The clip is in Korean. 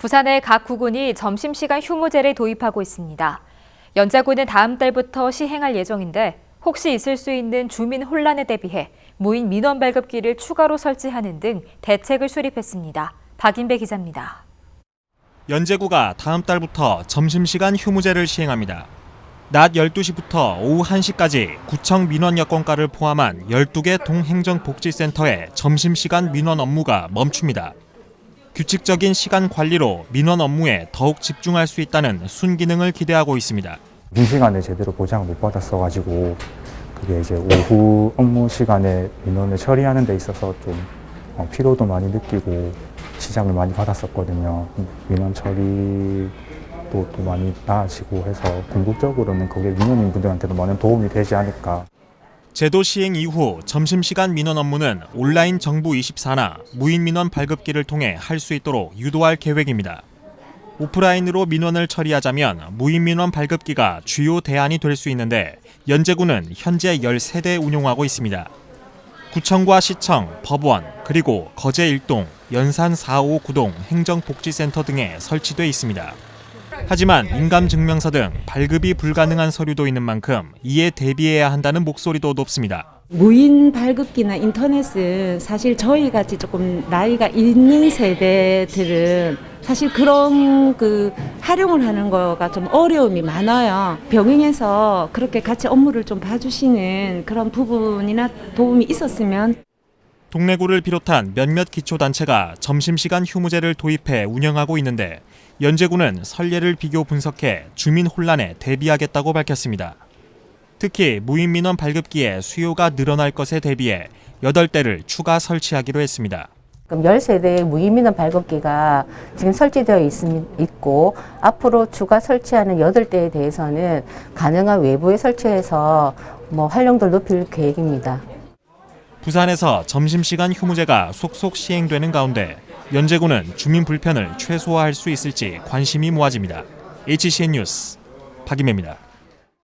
부산의 각 구군이 점심시간 휴무제를 도입하고 있습니다. 연자군은 다음 달부터 시행할 예정인데 혹시 있을 수 있는 주민 혼란에 대비해 무인 민원 발급기를 추가로 설치하는 등 대책을 수립했습니다. 박인배 기자입니다. 연제구가 다음 달부터 점심시간 휴무제를 시행합니다. 낮 12시부터 오후 1시까지 구청 민원 여건가를 포함한 12개 동행정복지센터의 점심시간 민원 업무가 멈춥니다. 규칙적인 시간 관리로 민원 업무에 더욱 집중할 수 있다는 순기능을 기대하고 있습니다. 이 시간에 제대로 보장을 못 받았어가지고 그게 이제 오후 업무 시간에 민원을 처리하는 데 있어서 좀 어, 피로도 많이 느끼고 지장을 많이 받았었거든요. 민원 처리도 또 많이 나아지고 해서 궁극적으로는 그게 민원인 분들한테도 많은 도움이 되지 않을까. 제도 시행 이후 점심시간 민원 업무는 온라인 정부 24나 무인 민원 발급기를 통해 할 수 있도록 유도할 계획입니다. 오프라인으로 민원을 처리하자면 무인 민원 발급기가 주요 대안이 될 수 있는데 연제구는 현재 13대 운용하고 있습니다. 구청과 시청, 법원, 그리고 거제 1동, 연산 4호 9동 행정복지센터 등에 설치돼 있습니다. 하지만 인감증명서 등 발급이 불가능한 서류도 있는 만큼 이에 대비해야 한다는 목소리도 높습니다. 무인 발급기나 인터넷은 사실 저희 같이 조금 나이가 있는 세대들은 사실 그런 그 활용을 하는 거가 좀 어려움이 많아요. 병행해서 그렇게 같이 업무를 좀 봐주시는 그런 부분이나 도움이 있었으면 동래구를 비롯한 몇몇 기초단체가 점심시간 휴무제를 도입해 운영하고 있는데 연제구는 선례를 비교 분석해 주민 혼란에 대비하겠다고 밝혔습니다. 특히 무인 민원 발급기에 수요가 늘어날 것에 대비해 8대를 추가 설치하기로 했습니다. 그럼 13대의 무인민원 발급기가 지금 설치되어 있, 있고 앞으로 추가 설치하는 8대에 대해서는 가능한 외부에 설치해서 뭐 활용도를 높일 계획입니다. 부산에서 점심시간 휴무제가 속속 시행되는 가운데 연제구는 주민 불편을 최소화할 수 있을지 관심이 모아집니다. HCN 뉴스 박임혜입니다.